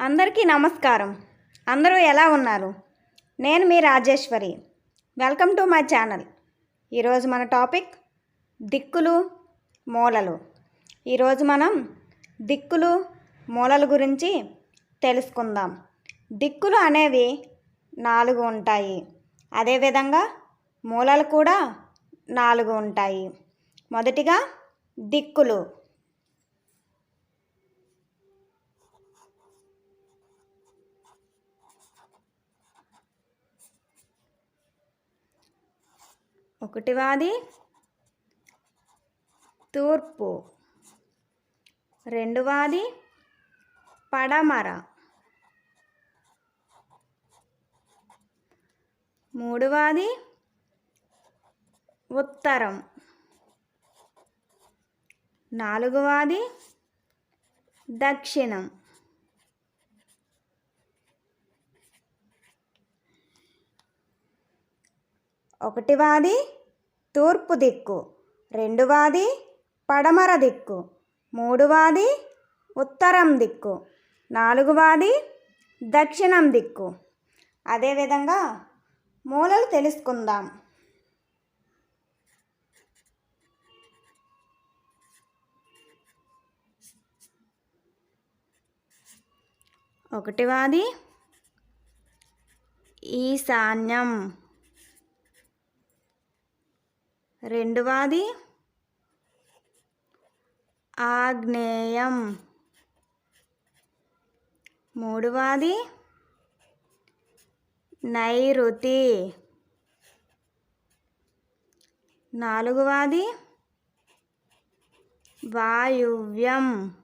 అందరికీ నమస్కారం. అందరూ ఎలా ఉన్నారు? నేను మీ Rajeshwari. Welcome to my channel. ఈరోజు మన టాపిక్ దిక్కులు మూలలు. ఈరోజు మనం దిక్కులు మూలల గురించి తెలుసుకుందాం. దిక్కులు అనేవి నాలుగు ఉంటాయి. అదేవిధంగా మూలలు కూడా నాలుగు ఉంటాయి. మొదటిగా దిక్కులు. ఒకటివాది తూర్పు. రెండవది పడమర. మూడవది ఉత్తరం. నాలుగవది దక్షిణం. ఒకటివాది తూర్పు దిక్కు. రెండవది పడమర దిక్కు. మూడవది ఉత్తరం దిక్కు. నాలుగవది దక్షిణం దిక్కు. అదేవిధంగా మూలలు తెలుసుకుందాం. ఒకటివాది ఈశాన్యం. రెండవది ఆగ్నేయం. మూడవది నైరుతి. నాలుగవది వాయువ్యం.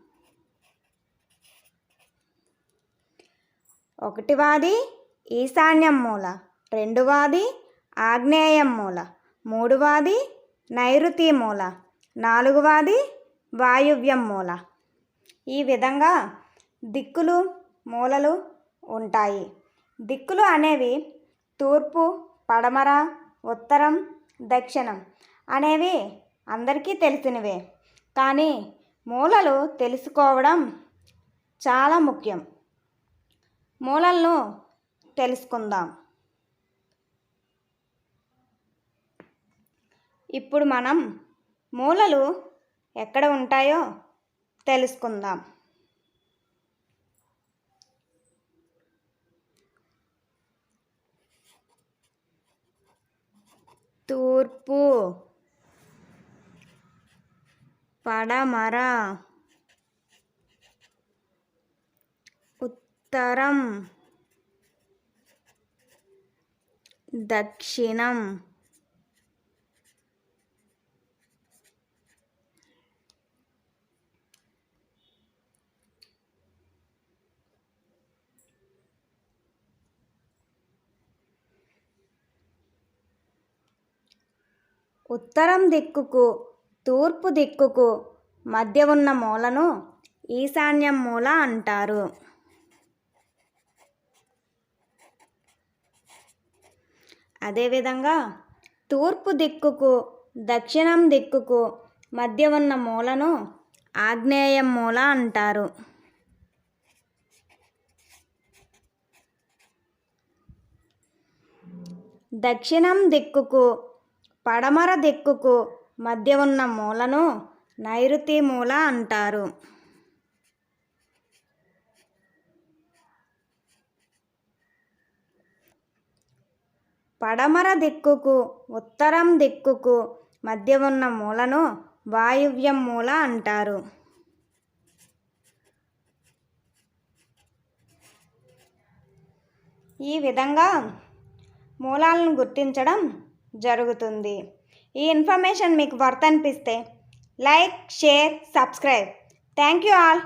ఒకటివాది ఈశాన్యం మూల. రెండవది ఆగ్నేయం మూల. మూడవది నైరుతి మూల నాలుగవది వాయువ్యం మూల. ఈ విధంగా దిక్కులు మూలలు ఉంటాయి. దిక్కులు అనేవి తూర్పు పడమర ఉత్తరం దక్షిణం అనేవి అందరికీ తెలిసినవే. కానీ మూలలు తెలుసుకోవడం చాలా ముఖ్యం. మూలలను తెలుసుకుందాం. ఇప్పుడు మనం మూలలు ఎక్కడ ఉంటాయో తెలుసుకుందాం. తూర్పు పడమర ఉత్తరం దక్షిణం ఉత్తరం దిక్కుకు తూర్పు దిక్కుకు మధ్య ఉన్న మూలను ఈశాన్యం మూల అంటారు. అదేవిధంగా తూర్పు దిక్కుకు దక్షిణం దిక్కుకు మధ్య ఉన్న మూలను ఆగ్నేయం మూల అంటారు. దక్షిణం దిక్కుకు పడమర దిక్కుకు మధ్య ఉన్న మూలను నైరుతి మూల అంటారు. పడమర దిక్కుకు ఉత్తరం దిక్కుకు మధ్య ఉన్న మూలను వాయువ్యం మూల అంటారు. ఈ విధంగా మూలాలను గుర్తించడం జరుగుతుంది. ఈ ఇన్ఫర్మేషన్ మీకు వర్త్ అనిపిస్తే like share subscribe. Thank you all.